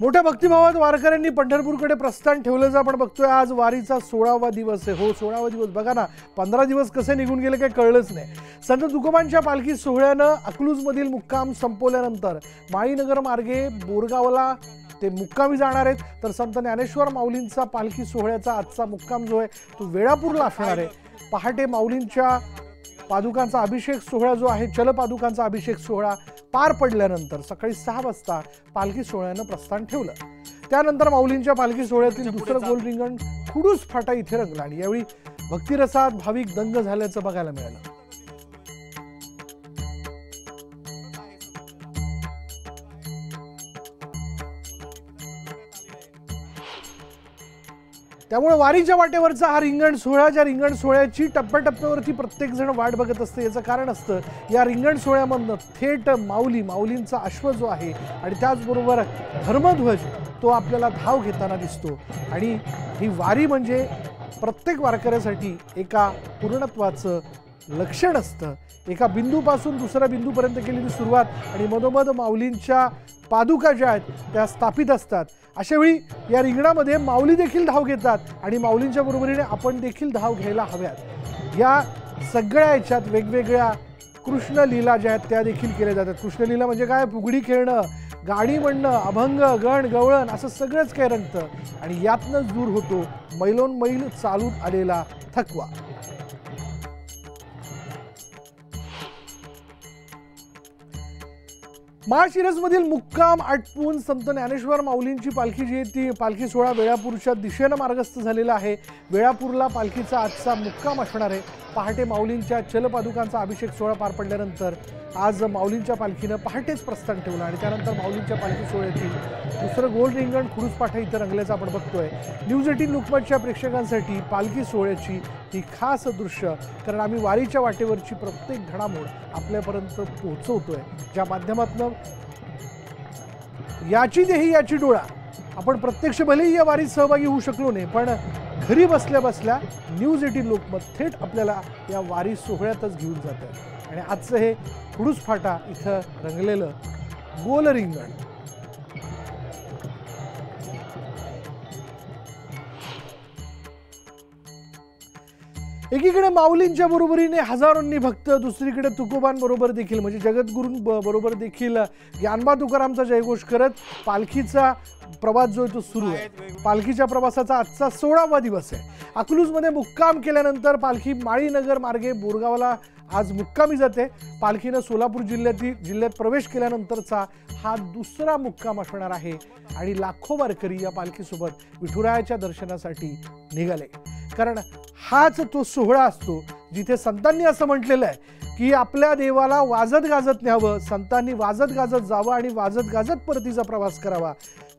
मोठ्या भक्तिभावात वारकऱ्यांनी पंढरपूरकडे प्रस्थान ठेवलं आपण बघतोय आज वारीचा सोळावा दिवस आहे. हो सोळावा दिवस. बघा ना पंधरा दिवस कसे निघून गेले काही कळलंच नाही. संत तुकोबांच्या पालखी सोहळ्यानं अकलूजमधील मुक्काम संपवल्यानंतर माळीनगर मार्गे बोरगावला ते मुक्कामी जाणार आहेत. तर संत ज्ञानेश्वर माऊलींचा पालखी सोहळ्याचा आजचा मुक्काम जो आहे तो वेळापूरला असणार आहे. पहाटे माऊलींच्या पादुकांचा अभिषेक सोहळा जो आहे चलपादुकांचा अभिषेक सोहळा पार पडल्यानंतर सकाळी सहा वाजता पालखी सोहळ्यानं प्रस्थान ठेवलं. त्यानंतर माऊलींच्या पालखी सोहळ्यातील दुसरं गोल रिंगण खुडूस फाटा इथे रंगला आणि यावेळी भक्तिरसात भाविक दंग झाल्याचं बघायला मिळालं. त्यामुळे वारीच्या वाटेवरचा हा रिंगण सोहळा ज्या रिंगण सोहळ्याची टप्प्याटप्प्यावरती प्रत्येक जण वाट बघत असते याचं कारण असतं या रिंगण सोहळ्यामधनं थेट माऊली माऊलींचा अश्व जो आहे आणि त्याचबरोबर धर्मध्वज तो आपल्याला धाव घेताना दिसतो. आणि ही वारी म्हणजे प्रत्येक वारकऱ्यासाठी एका पूर्णत्वाचं लक्षण असतं. एका बिंदूपासून दुसऱ्या बिंदूपर्यंत केलेली सुरुवात आणि मधोमध माऊलींच्या पादुका ज्या आहेत त्या स्थापित असतात. अशा वेळी या रिंगणामध्ये माऊली देखील धाव घेतात आणि माऊलींच्या बरोबरीने आपण देखील धाव घ्यायला हव्यात. या सगळ्या याच्यात वेगवेगळ्या कृष्ण लीला ज्या आहेत त्या देखील केल्या जातात. कृष्णलीला म्हणजे काय? फुगडी खेळणं गाणी म्हणणं अभंग गण गवळण असं सगळंच काय रंगतं. आणि यातनं दूर होतो मैलोन मैल चालून आलेला थकवा. महाशिरसमधील मुक्काम आटपून संत ज्ञानेश्वर माऊलींची पालखी जी आहे ती पालखी सोहळा वेळापूरच्या दिशेनं मार्गस्थ झालेला आहे. वेळापूरला पालखीचा आजचा मुक्काम असणार आहे. पहाटे माऊलींच्या चलपादुकांचा अभिषेक सोहळा पार पडल्यानंतर आज माऊलींच्या पालखीनं पहाटेच प्रस्थान ठेवलं आणि त्यानंतर माऊलींच्या पालखी सोहळ्यातील दुसरं गोल रिंगण खुडूस इथं रंगल्याचं आपण बघतोय. न्यूज एटीन लोकमतच्या प्रेक्षकांसाठी पालखी सोहळ्याची ही खास दृश्य. कारण आम्ही वारीच्या वाटेवरची प्रत्येक घडामोड आपल्यापर्यंत पोहोचवतोय. ज्या माध्यमातून याची देही याची डोळा. आपण प्रत्यक्ष भलेही या वारीत सहभागी होऊ शकलो नाही पण घरी बसल्या बसल्या न्यूज एटीन लोकमत थेट आपल्याला या वारी सोहळ्यातच घेऊन जातं आणि आजचं हे खुडूस फाटा इथं रंगलेलं गोल रिंगण एकीकडे माऊलींच्या बरोबरीने हजारोंनी भक्त दुसरीकडे तुकोबांबरोबर देखील म्हणजे जगद्गुरूं ब- बरोबर देखील ज्ञानबा तुकारामचा जयघोष करत पालखीचा प्रवास जो आहे तो सुरू आहे. पालखीच्या प्रवासाचा आजचा सोळावा दिवस आहे. अकलूजमध्ये मुक्काम केल्यानंतर पालखी माळीनगर मार्गे बोरगावला आज मुक्कामी जाते. पालखीनं सोलापूर जिल्ह्यातील जिल्ह्यात प्रवेश केल्यानंतरचा हा दुसरा मुक्काम असणार आहे आणि लाखो वारकरी या पालखीसोबत विठुरायाच्या दर्शनासाठी निघाले. कारण हाच तो सोहळा असतो जिथे संतांनी असं म्हटलेलं आहे की आपल्या देवाला वाजत गाजत न्यावं संतांनी वाजत गाजत जावं आणि वाजत गाजत परतीचा प्रवास करावा.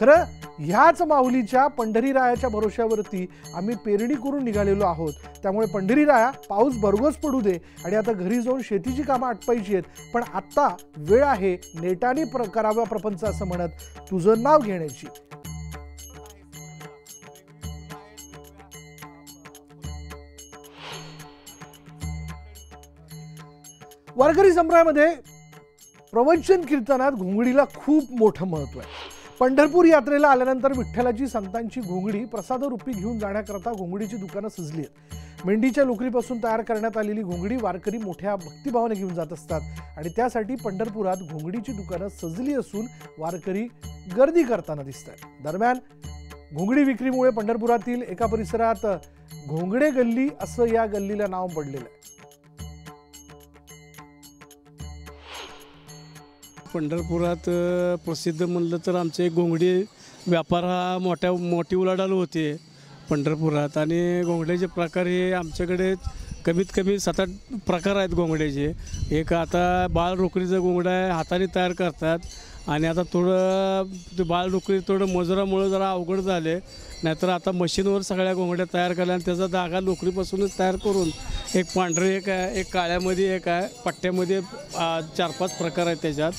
खरं ह्याच माऊलीच्या पंढरीरायाच्या भरोश्यावरती आम्ही पेरणी करून निघालेलो आहोत. त्यामुळे पंढरीराया पाऊस भरघोस पडू दे आणि आता घरी जाऊन शेतीची कामं आटपायची आहेत. पण आत्ता वेळ आहे नेटाने प्र करावा प्रपंच असं म्हणत तुझं नाव घेण्याची. वारकरी संप्रदायामध्ये प्रवचन कीर्तनात घोंगडीला खूप मोठं महत्त्व आहे. पंढरपूर यात्रेला आल्यानंतर विठ्ठलाची संतांची घोंगडी प्रसादरूपी घेऊन जाण्याकरता घोंगडीची दुकानं सजली आहेत. मेंढीच्या लोकरीपासून तयार करण्यात आलेली घोंगडी वारकरी मोठ्या भक्तिभावाने घेऊन जात असतात आणि त्यासाठी पंढरपुरात घोंगडीची दुकानं सजली असून वारकरी गर्दी करताना दिसत आहेत. दरम्यान घोंगडी विक्रीमुळे पंढरपुरातील एका परिसरात घोंगडे गल्ली असं या गल्लीला नाव पडलेलं आहे. पंढरपुरात प्रसिद्ध म्हणलं तर आमचे एक घोंगडी व्यापार हा मोठ्या मोठी उलाढाल होते पंढरपुरात. आणि घोंगड्याचे प्रकार हे आमच्याकडे कमीत कमी सात आठ प्रकार आहेत घोंगड्याचे एक आता बाळ रोकडीचं घोंगडं आहे हाताने तयार करतात. आणि आता थोडं ते बाळ रोकडी थोडं मजुरामुळं जरा अवघड झाले. नाहीतर आता मशीनवर सगळ्या घोंगड्या तयार केल्या आणि त्याचा धागा लोकरीपासूनच तयार करून एक पांढरे एक आहे एक काळ्यामध्ये एक आहे पट्ट्यामध्ये चार पाच प्रकार आहेत त्याच्यात.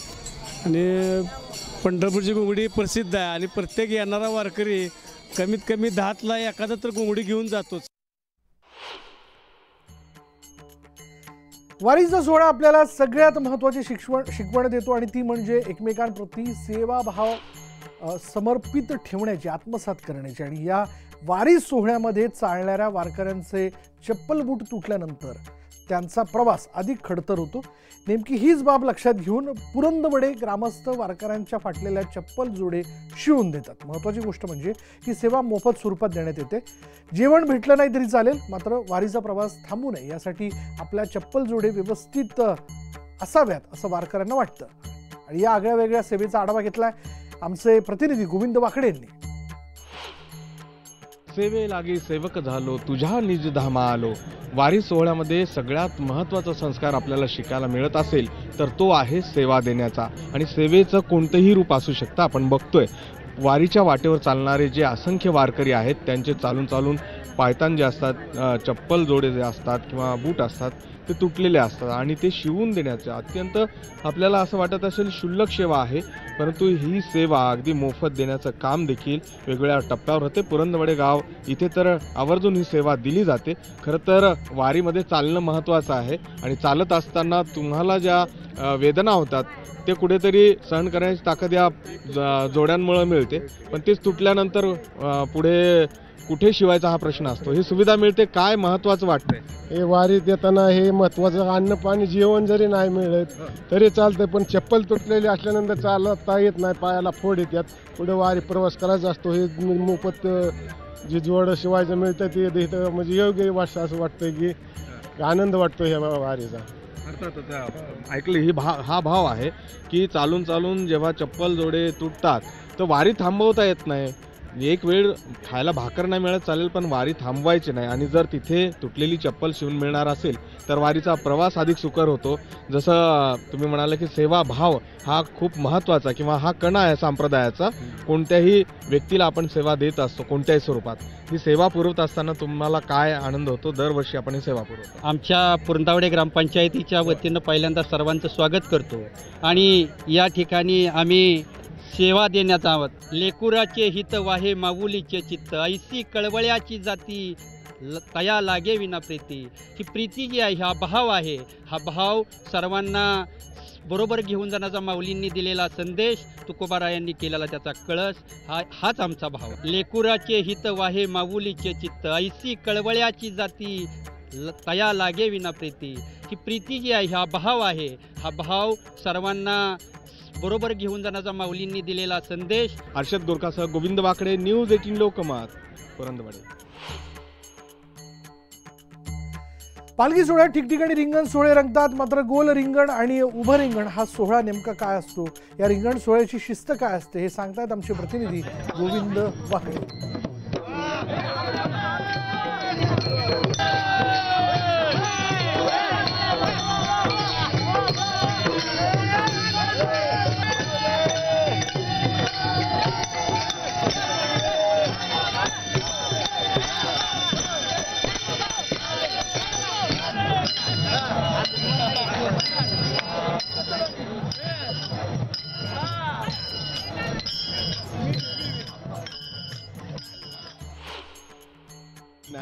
आणि पंढरपूरची घोंगडी प्रसिद्ध आहे आणि प्रत्येक येणारा वारकरी कमीत कमी दहातला एखादा तर घोंगडी घेऊन जातोच. वारीचा सोहळा आपल्याला सगळ्यात महत्त्वाची शिक्षण शिकवण देतो आणि ती म्हणजे एकमेकांप्रती सेवाभाव समर्पित ठेवण्याची आत्मसात करण्याची. आणि या वारी सोहळ्यामध्ये चालणाऱ्या वारकऱ्यांचे चप्पल बूट तुटल्यानंतर त्यांचा प्रवास अधिक खडतर होतो. नेमकी हीच बाब लक्षात घेऊन पुरंदवडे ग्रामस्थ वारकऱ्यांच्या फाटलेल्या चप्पल जोडे शिवून देतात. महत्त्वाची गोष्ट म्हणजे ही सेवा मोफत स्वरूपात देण्यात येते. जेवण भेटलं नाही तरी चालेल मात्र वारीचा प्रवास थांबू नये यासाठी आपल्या चप्पल जोडे व्यवस्थित असाव्यात असं वारकऱ्यांना वाटतं. आणि या आगळ्या वेगळ्या सेवेचा आढावा घेतला आमचे प्रतिनिधी गोविंद वाकडे यांनी. सेवे लागे सेवक झालो तुझ्या निज धामा आलो वारी सोहळ्यामध्ये सगळ्यात महत्त्वाचा संस्कार आपल्याला शिकायला मिळत असेल तर तो आहे सेवा देण्याचा. आणि सेवेचं कोणतंही रूप असू शकतं आपण बघतोय. वारीच्या वाटेवर चालणारे जे असंख्य वारकरी आहेत त्यांचे चालून चालून पायतान जे असतात चप्पल जोडे जे असतात किंवा बूट असतात ते तुटलेले असतात आणि ते शिवून देण्याचं. अत्यंत आपल्याला असं वाटत असेल क्षुल्लक सेवा आहे परंतु ही सेवा अगदी मोफत देण्याचं काम देखील वेगवेगळ्या टप्प्यावर होते. पुरंदवडे गाव इथे तर आवर्जून ही सेवा दिली जाते. खरं तर वारीमध्ये चालणं महत्त्वाचं आहे आणि चालत असताना तुम्हाला ज्या वेदना होतात ते कुठेतरी सहन करण्याची ताकद या ज- जोड्यांमुळं मिळते. पण तेच तुटल्यानंतर पुढे कुठे शिवायचा हा प्रश्न असतो? ही सुविधा मिळते काय महत्त्वाचं वाटतंय? हे वारीत येताना हे महत्वाचं अन्न पाणी जेवण जरी नाही मिळत तरी चालतंय पण चप्पल तुटलेली असल्यानंतर चालता येत नाही पायाला फोड येतात. पुढे वारी प्रवास करायचा असतो हे मोफत जे जोड शिवायचं मिळतं ते इथं म्हणजे योग्य वाटतं असं वाटतं की आनंद वाटतो ह्या वारीचा. अर्थातच अ, ऐकलं ही भा हा भाव आहे की चालून चालून जेव्हा चप्पल जोडे तुटतात तर वारी थांबवता येत नाही. एक वेळ खायला भाकर नाही मिळत चालेल पण वारी थांबवायची नाही. आणि जर तिथे तुटलेली चप्पल शिवून मिळणार असेल तर वारीचा प्रवास अधिक सुकर होतो. जसं तुम्ही म्हणाले की सेवा भाव हा खूप महत्त्वाचा किंवा हा कणा आहे संप्रदायाचा. कोणत्याही व्यक्तीला आपण सेवा देत असतो कोणत्याही स्वरूपात. ही सेवा पुरवत असताना तुम्हाला काय आनंद होतो? दरवर्षी आपण ही सेवा पुरवतो. आमच्या पुरंदावडे ग्रामपंचायतीच्या वतीनं पहिल्यांदा सर्वांचं स्वागत करतो. आणि या ठिकाणी आम्ही सेवा देण्यात आहोत लेकुराचे हित वाहे माऊलीचे चित्त. ऐसी कळवळ्याची जाती ल- तया लागे विना प्रीती. ही प्रीती जी आहे हा भाव आहे. हा भाव सर्वांना बरोबर घेऊन जाण्याचा माऊलींनी दिलेला संदेश तुकोबारायांनी केलेला त्याचा कळस हा हाच आमचा भाव. लेकुराचे हित वाहे माऊलीचे चित्त. ऐसी कळवळ्याची जाती ल- तया लागे विना प्रीती. ही प्रीती जी आहे हा भाव आहे. हा भाव सर्वांना बरोबर घेऊन जाण्याचा माऊलींनी दिलेला संदेश. हर्षद गोरखासह गोविंद वाकडे न्यूज एटीन लोकमत पुरंदवाडे. पालखी सोहळ्यात ठिकठिकाणी रिंगण सोहळे रंगतात मात्र गोल रिंगण आणि उभं रिंगण हा सोहळा नेमका काय असतो? या रिंगण सोहळ्याची शिस्त काय असते हे सांगतायत आमचे प्रतिनिधी गोविंद वाकडे.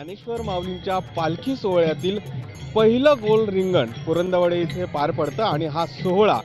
ज्ञानेश्वर माऊलींच्या पालखी सोहळ्यातील पहिलं गोल रिंगण पुरंदवडे इथे पार पडतं आणि हा सोहळा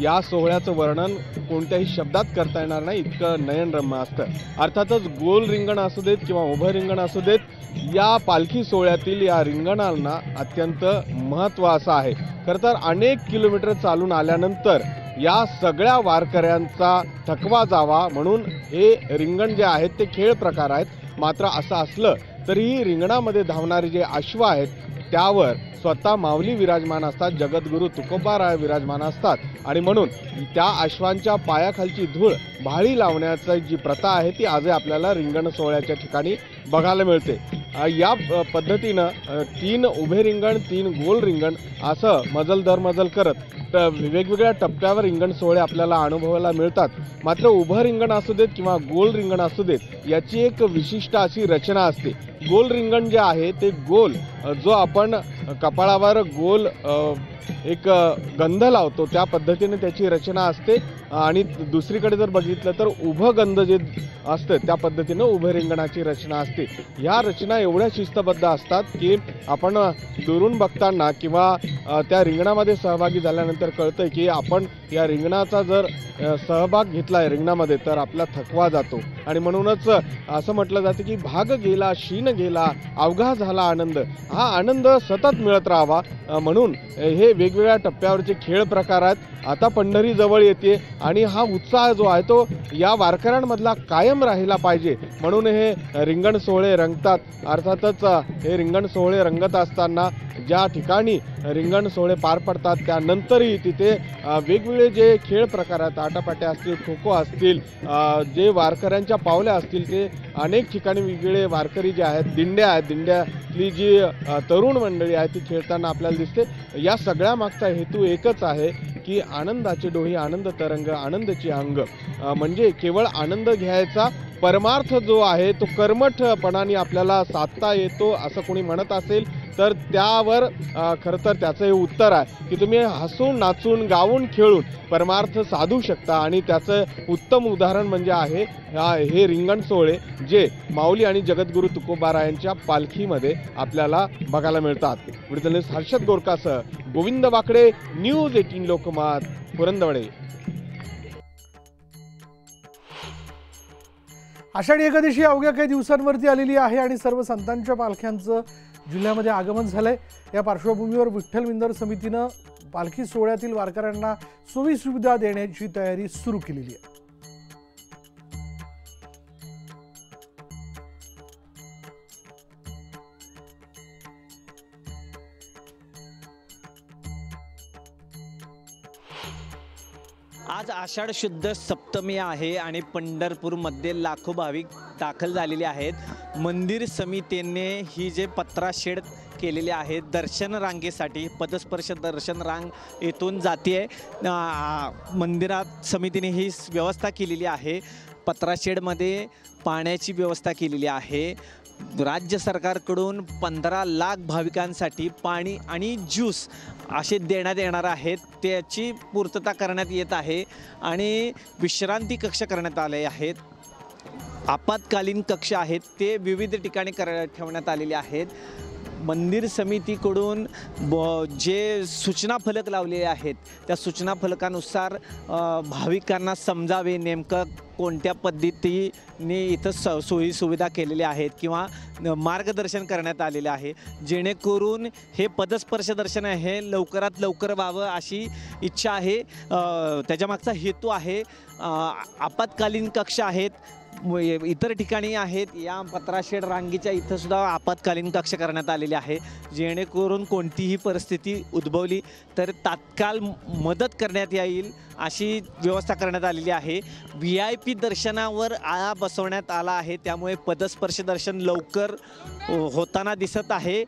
या सोहळ्याचं वर्णन कोणत्याही शब्दात करता येणार नाही इतकं नयनरम्य असतं. अर्थातच गोल रिंगण असू देत किंवा उभं रिंगण असू देत या पालखी सोहळ्यातील या रिंगणांना अत्यंत महत्त्व असं आहे. खरं तर अनेक किलोमीटर चालून आल्यानंतर या सगळ्या वारकऱ्यांचा थकवा जावा म्हणून हे रिंगण जे आहेत ते खेळ प्रकार आहेत. मात्र असं असलं तरीही रिंगणामध्ये धावणारे जे अश्व आहेत त्यावर स्वतः माऊली विराजमान असतात जगद्गुरू तुकोबाराय विराजमान असतात. आणि म्हणून त्या अश्वांच्या पायाखालची धूळ भाळी लावण्याची जी प्रथा आहे ती आजही आपल्याला रिंगण सोहळ्याच्या ठिकाणी बघायला मिळते. या पद्धतीनं तीन उभे रिंगण तीन गोल रिंगण असं मजल दर मजल करत तर वेगवेगळ्या टप्प्यावर रिंगण सोहळे आपल्याला अनुभवायला मिळतात. मात्र उभं रिंगण असू देत किंवा गोल रिंगण असू देत याची एक विशिष्ट अशी रचना असते. गोल रिंगण जे आहे ते गोल जो आपण कपाळावर गोल एक गंध लावतो त्या पद्धतीने त्याची रचना असते. आणि दुसरीकडे जर बघितलं तर उभं गंध जे असतं त्या पद्धतीनं उभं रिंगणाची रचना असते. ह्या रचना एवढ्या शिस्तबद्ध असतात की आपण दुरून बघताना किंवा त्या रिंगणामध्ये सहभागी झाल्यानंतर कळतं की आपण या रिंगणाचा जर सहभाग घेतला आहे रिंगणामध्ये तर आपला थकवा जातो. आणि म्हणूनच असं म्हटलं जातं की भाग गेला शीन गेला अवघा झाला आनंद. हा आनंद सतत मिळत राहावा. म्हणून हे वेगवेगळ्या टप्प्यावरचे खेळ प्रकार आहेत. आता पंढरी जवळ येते आणि हा उत्साह जो आहे तो या वारकऱ्यांमधला कायम राहिला पाहिजे. म्हणून हे रिंगण सोहळे रंगतात. अर्थातच हे रिंगण सोहळे रंगत असताना ज्या ठिकाणी रिंगण सोहळे पार पडतात त्यानंतरही तिथे वेगवेगळे जे खेळ प्रकार आहेत आटापाट्या असतील खो खो असतील जे वारकऱ्यांच्या पावल्या असतील ते अनेक ठिकाणी वेगवेगळे वारकरी जे आहेत दिंड्या आहेत दिंड्यातली जी तरुण मंडळी आहे ती खेळताना आपल्याला दिसते. या सगळ्या मागचा हेतू एकच आहे की आनंदाचे डोही आनंद तरंग आनंदाची अंग. म्हणजे केवळ आनंद घ्यायचा परमार्थ जो आहे तो कर्मठपणाने आपल्याला साधता येतो असं कोणी म्हणत असेल तर त्यावर खरं तर त्याचं हे उत्तर आहे की तुम्ही हसून नाचून गाऊन खेळून परमार्थ साधू शकता. आणि त्याचं उत्तम उदाहरण म्हणजे आहे हे रिंगण सोहळे जे माऊली आणि जगद्गुरू तुकोबारायांच्या पालखीमध्ये आपल्याला बघायला मिळतात. वृद्धने हर्षद गोरकासह गोविंद वाकडे न्यूज एटीन लोकमत पुरंदवडे. आषाढी एकादशी अवघ्या काही दिवसांवरती आलेली आहे आणि सर्व संतांच्या पालख्यांचं जिल्ह्यामध्ये आगमन झालंय. या पार्श्वभूमीवर विठ्ठल मिंदर समितीनं पालखी सोहळ्यातील वारकऱ्यांना सोयी सुविधा देण्याची तयारी सुरू केलेली आहे. आज आषाढ शुद्ध सप्तमी आहे आणि पंढरपूरमध्ये लाखो भाविक दाखल झालेले आहेत. मंदिर समितीने ही जे पत्रा शेड केलेले आहे दर्शन रांगेसाठी पदस्पर्श दर्शन रांग येथून जाते मंदिरात समितीने ही व्यवस्था केलेली आहे. पत्राशेडमध्ये पाण्याची व्यवस्था केलेली आहे. राज्य सरकारकडून पंधरा लाख भाविकांसाठी पाणी आणि ज्यूस असे देण्यात येणार आहेत त्याची पूर्तता करण्यात येत आहे आणि विश्रांती कक्ष करण्यात आले आहेत. आपत्कालीन कक्ष आहेत ते विविध ठिकाणी कर ठेवण्यात आलेले आहेत. मंदिर समितीकडून ब जे सूचना फलक लावलेले आहेत त्या सूचना फलकानुसार भाविकांना समजावे नेमकं कोणत्या पद्धतीने इथं स सोयीसुविधा केलेल्या आहेत किंवा मार्गदर्शन करण्यात आलेले आहे. जेणेकरून हे पदस्पर्श दर्शन हे लवकरात लवकर व्हावं अशी इच्छा आहे. त्याच्यामागचा हेतू आहे आपत्कालीन कक्ष आहेत इतर ठिकाणी आहेत. या पत्राशेड रांगीच्या इथं सुद्धा आपत्कालीन कक्ष करण्यात आलेले आहे. जेणेकरून कोणतीही परिस्थिती उद्भवली तर तात्काळ मदत करण्यात येईल अशी व्यवस्था करण्यात आलेली आहे. व्ही आय पी दर्शनावर आळा बसवण्यात आला आहे. त्यामुळे पदस्पर्श दर्शन लवकर हो- होताना दिसत आहे.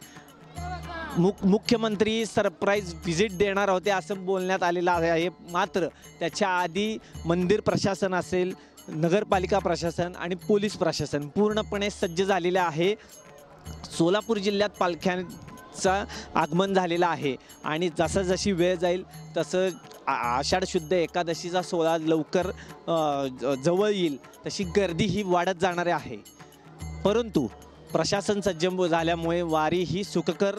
मुख मुख्यमंत्री सरप्राईज व्हिजिट देणार होते असं बोलण्यात आलेलं आहे. मात्र त्याच्या आधी मंदिर प्रशासन असेल नगरपालिका प्रशासन आणि पोलीस प्रशासन पूर्णपणे सज्ज झालेलं आहे. सोलापूर जिल्ह्यात पालख्यांचा आगमन झालेला आहे. आणि जसं जशी वेळ जाईल तसं आ- आषाढ शुद्ध एकादशीचा सोहळा लवकर ज- जवळ येईल तशी गर्दी ही वाढत जाणार आहे. परंतु प्रशासन सज्ज झाल्यामुळे वारी ही सुखकर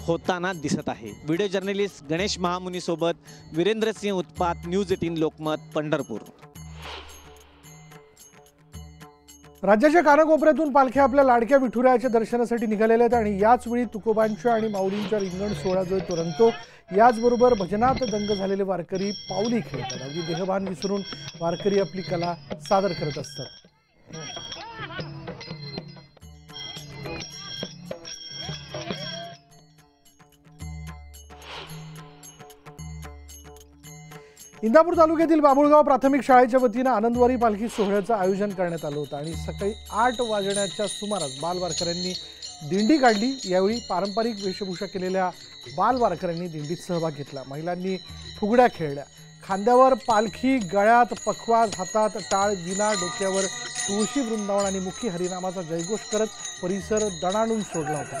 होताना दिसत आहे. व्हिडिओ जर्नलिस्ट गणेश महामुनीसोबत वीरेंद्र सिंह उत्पात न्यूज एटीन लोकमत पंढरपूर. राज्याच्या कानाकोपऱ्यातून पालख्या आपल्या लाडक्या विठुरायाच्या दर्शनासाठी निघालेल्या आहेत आणि याच वेळी तुकोबांच्या आणि माऊलींच्या रिंगण सोहळा जो आहे तो रंगतो. याचबरोबर भजनात दंग झालेले वारकरी पावली खेळतात. अगदी देहभान विसरून वारकरी आपली कला सादर करत असतात. इंदापूर तालुक्यातील बाबुळगाव प्राथमिक शाळेच्या वतीनं आनंदवारी पालखी सोहळ्याचं आयोजन करण्यात आलं होतं आणि सकाळी आठ वाजण्याच्या सुमारास बालवारकऱ्यांनी दिंडी काढली. यावेळी पारंपरिक वेशभूषा केलेल्या बालवारकऱ्यांनी दिंडीत सहभाग घेतला. महिलांनी फुगड्या खेळल्या. खांद्यावर पालखी गळ्यात पखवाज हातात टाळ विना डोक्यावर तुळशी वृंदावन आणि मुखी हरिनामाचा जयघोष करत परिसर दणाणून सोडला होता.